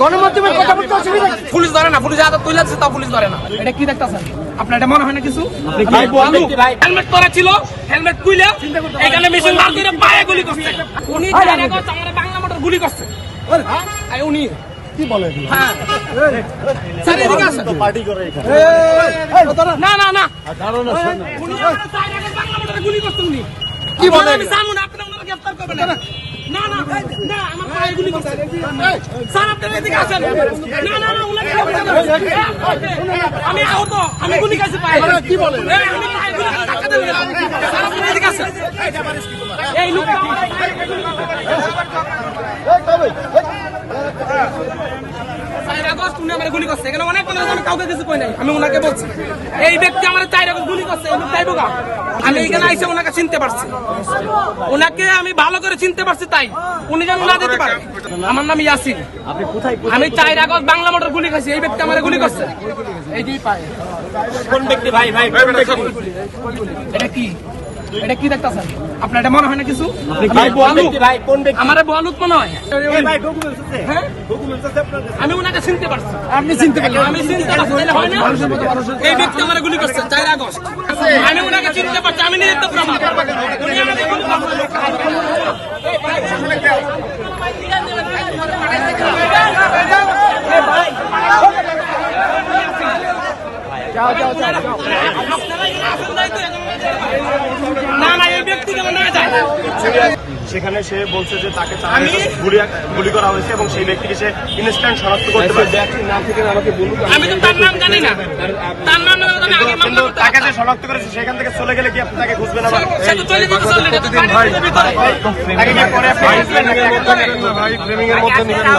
গণমাধ্যমের কথা বলতে অসুবিধা পুলিশ ধরে না পুলিশ হাতে তুলে তা পুলিশ ধরে না এটা কি দেখতেছেন আপনার এটা মনে হয় না কিছু হেলমেট পরা ছিল হেলমেট খুলে এখানে মেশিন মার করে পায়ে গুলি করছে উনি বাংলা মোটর গুলি করছে উনি কি বলে হ্যাঁ স্যার এদিকে আসেন না না না কি বলে আমি জানব আপনি ওনারা গ্রেফতার করবেন না না না আমার পায়ে গুলি করছে। স্যার আপনি এদিকে আসেন। না না না উনাকে আমি আহত আমি গুলি খাইছি পায়ে। কি বলে? আমি পায়ে গুলি দেন স্যার আপনি এদিকে আসেন। এই লোকটা আমার পায়ে গুলি চার উনি আমার গুলি করছে। এখানে অনেক মানুষ আমি কাউকে কিছু কই নাই। আমি ওনাকে বলছি। এই ব্যক্তি আমার আগস্ট গুলি করছে। এই লোক যাইবো গা। আমি এখানে আইসে ওনাকে চিনতে পারছি। ওনাকে আমি ভালো করে চিনতে পারছি তাই। উনি যেন না দিতে পারে। আমার নাম ইয়াসিন। আমি চাই আগস্ট বাংলা মোটর গুলি খাইছি। এই ব্যক্তি আমার গুলি করছে। এই যে পায়। কোন ব্যক্তি? ভাই ভাই এটা কি? এটা কি দেখতেছেন? আপনার এটা মনে হয় না কিছু? আমার বলুত মনে হয়। হ্যাঁ? আমি ওনাকে চিনতে পারছি। আপনি চিনতে পারলেন। আমি চিনতে পারছি হয় না? এই ব্যক্তি আমার গুলি করছে চার আগস্ট। আমি ওনাকে চিনতে পারছি আমি নিহিত প্রমাণ করছে। না না এই ব্যক্তি যেন না যায় সেখানে সে বলছে যে তাকে গুলি করা হয়েছে এবং সেই ব্যক্তিকে সে ইনস্ট্যান্ট শনাক্ত করতে পারছে আমি তো তার নাম জানি না। তার নাম না জানি আমি আগে কিন্তু তাকে যে শনাক্ত করেছে সেখান থেকে চলে গেলে কি আপনি তাকে খুঁজবেন আবার? পরে ভাই ফ্রেমিং এর মধ্যে নিবেন না।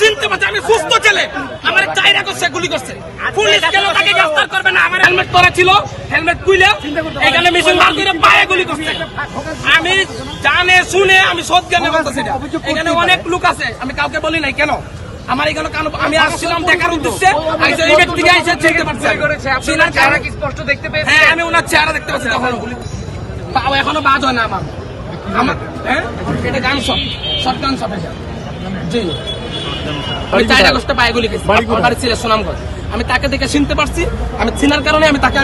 চিনতে পারছি, আমি সুস্থ ছেলে। আমার চাই রাখো গুলি করছে। পুলিশ কেন তাকে গ্রেফতার করবে না? আমার হেলমেট পরা ছিল, হেলমেট খুলে এখানে মেশিন বার করে পায়ে গুলি করছে। আমি জানে শুনে আমি সৎ জ্ঞানে বলতেছি এটা। এখানে অনেক লোক আছে আমি কাউকে বলি নাই কেন? আমার এখানে কেন আমি আসছিলাম দেখার উদ্দেশ্যে আইসা এই ব্যক্তিকে আইসা চিনতে পারছি। চিনার চেহারা কি স্পষ্ট দেখতে পেয়েছি? হ্যাঁ আমি ওনার চেহারা দেখতে পাচ্ছি তখন। পাও এখনও বাদ হয় না আমার। আমার হ্যাঁ? এটা গান শট শর্ট গান এটা। জি। আমি চার আগস্টে পায়ে গুলি খেয়েছি। আমার বাড়ি ছিল সুনামগঞ্জ। আমি তাকে দেখে চিনতে পারছি। আমি চিনার কারণে আমি তাকে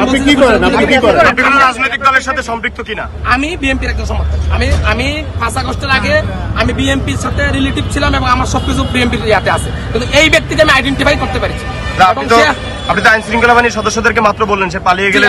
রাজনৈতিক দলের সাথে সম্পৃক্ত কিনা? আমি বিএনপির একজন সমর্থক। আমি আমি পাঁচ আগস্টের আগে আমি বিএনপির সাথে রিলেটিভ ছিলাম এবং আমার সবকিছু বিএনপির ইয়াতে আছে। কিন্তু এই ব্যক্তিকে আমি আইডেন্টিফাই করতে পারছি। এবং আপনি তো আপনি তো আইন শৃঙ্খলা বাহিনীর সদস্যদেরকে মাত্র বললেন সে পালিয়ে গেলে